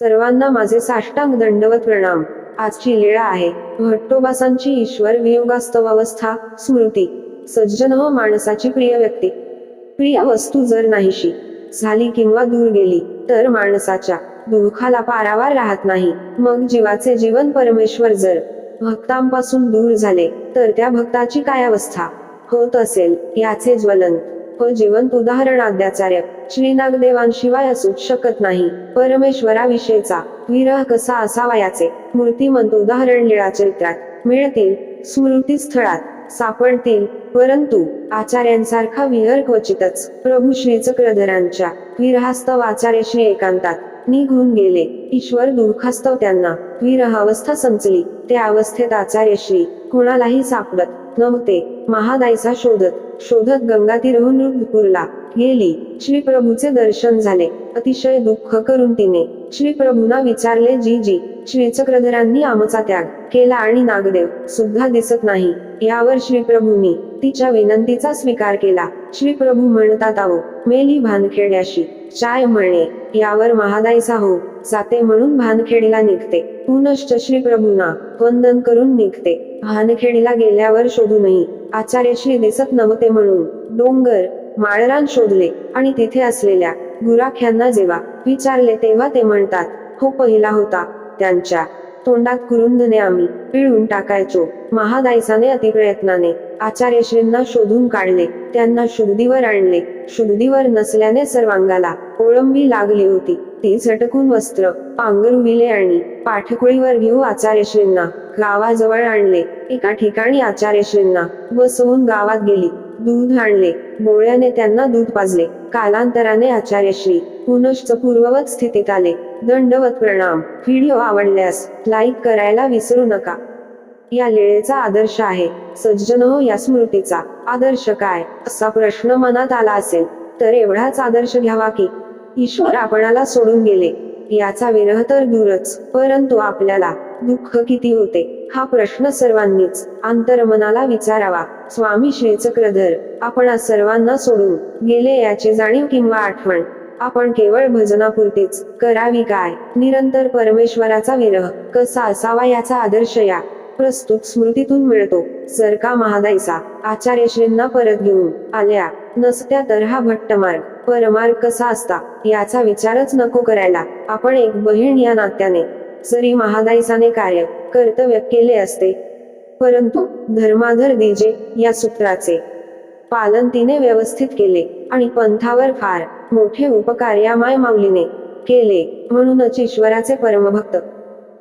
सर्वांना माझे साष्टांग दंडवत प्रणाम. आजची लीळा आहे. भट्टोबासांची ईश्वर वियोगास्तवावस्था स्मृती. सज्जन व माणसाची प्रिय व्यक्ती. प्रिय वस्तू जर नाहीशी झाली किंवा दूर गेली तर माणसाच्या दुःखाला पारावार राहत नाही. मग जीवाचे जीवन परमेश्वर जर भक्तांपासून दूर झाले तर त्या भक्ताची काय अवस्था होत असेल याचे ज्वलन. हो व जिवंत उदाहरण आद्याचार्य श्री नागदेवांशिवाय असूच शकत नाही. परमेश्वराविषयीचा विरह कसा असावा याचे मूर्तिमंत उदाहरण लीळा चरित्रात मिळतील स्मृती स्थळात सापडतील परंतु आचार्यांसारखा विहर क्वचितच प्रभू श्री चक्रधरांच्या विरहास्तव आचार्य श्री एकांतात निघून गेले. ईश्वर दुःखास्तव त्यांना विरह अवस्था संचली त्या अवस्थेत आचार्य श्री कुणालाही सापडत नव्हते. महादाईचा शोधत शोधत गंगातीरहून रुद्रपूरला गेली. श्री प्रभूचे दर्शन झाले. अतिशय दुःख करून तिने श्री प्रभूंना विचारले जी जी श्री चक्रधरांनी आमचा त्याग केला आणि नागदेव सुद्धा दिसत नाही. यावर श्री प्रभूंनी तिच्या विनंतीचा स्वीकार केला. श्री प्रभू म्हणतात आहो मेली भानखेड्याशी चाय म्हणे. यावर महादाईचा हो जाते म्हणून भानखेडीला निघते. पुनश्च श्री प्रभूंना वंदन करून निघते. भानखेडीला गेल्यावर शोधूनही आचार्य श्री दिसत नव्हते म्हणून डोंगर माळरान शोधले आणि तिथे असलेल्या गुराख्यांना जेव्हा विचारले तेव्हा ते म्हणतात हो पहिला होता त्यांच्या तोंडात कुरुंदने आम्ही पिळून टाकायचो. महादायसाने अतिप्रयत्नाने आचार्यश्रींना शोधून काढले त्यांना शुद्धीवर आणले. शुद्धीवर नसल्याने सर्वांगाला ओळंबी लागली होती. ती झटकून वस्त्र पांघरुविले आणि पाठकुळीवर घेऊ आचार्यश्रींना गावाजवळ आणले. एका ठिकाणी आचार्यश्रींना बसवून गावात गेली. दूध आणले. बोळ्याने त्यांना दूध पाजले. कालांतराने आचार्यश्री पुनश्च पूर्ववत स्थितीत आले. दंडवत प्रणाम. व्हिडिओ आवडल्यास लाईक करायला विसरू नका. या लीळेचा आदर्श आहे. सज्जन हो या स्मृतीचा. आदर्श काय? असा प्रश्न मनात आला असेल. तर एवढाच आदर्श घ्यावा की ईश्वर आपणाला सोडून गेले. याचा विरह तर दूरच परंतु आपल्याला दुःख किती होते? हा प्रश्न सर्वांनीच अंतर्मनाला विचारावा. स्वामी श्री चक्रधर आपण सर्वांना सोडून गेले याची जाणीव किंवा आठवण? आपण केवळ भजनापुरतीच करावी काय? निरंतर परमेश्वराचा विरह कसा असावा याचा आदर्श या प्रस्तुत स्मृतीतून मिळतो. सरका का आचार्यश्रींना परत घेऊन आल्या नसत्या तर हा भट्टमार्ग परमार कसा असता याचा विचारच नको करायला. आपण एक बहीण या नात्याने जरी महादायसाने कार्य कर्तव्य केले असते. परंतु धर्माधर दिजे या सूत्राचे पालन तिने व्यवस्थित केले आणि पंथावर फार मोठे उपकार या माय माऊलीने केले म्हणूनच ईश्वराचे परमभक्त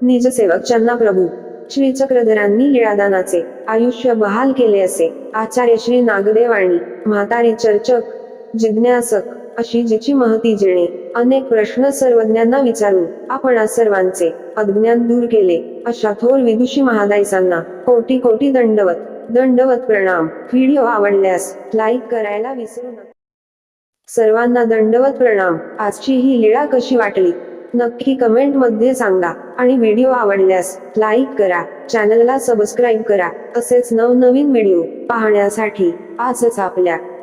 निजसेवक चन्ना प्रभू श्री चक्रधरांनी लीळादानाचे आयुष्य बहाल केले असे. आचार्य श्री नागदेव आणि म्हातारी चर्चक जिज्ञासक अशी जिची महती जिणे. अनेक प्रश्न सर्वज्ञांना विचारून आपण आज सर्वांचे अज्ञान दूर केले अशा थोर विदुषी महादायसांना कोटी कोटी दंडवत दंडवत प्रणाम. व्हिडिओ आवडल्यास लाईक करायला विसरू नका. सर्वांना दंडवत प्रणाम. आजची ही लीळा कशी वाटली? नक्की कमेंटमध्ये सांगा. आणि व्हिडिओ आवडल्यास लाईक करा. चॅनलला सबस्क्राईब करा. तसेच नवनवीन व्हिडिओ पाहण्यासाठी आजच आपल्या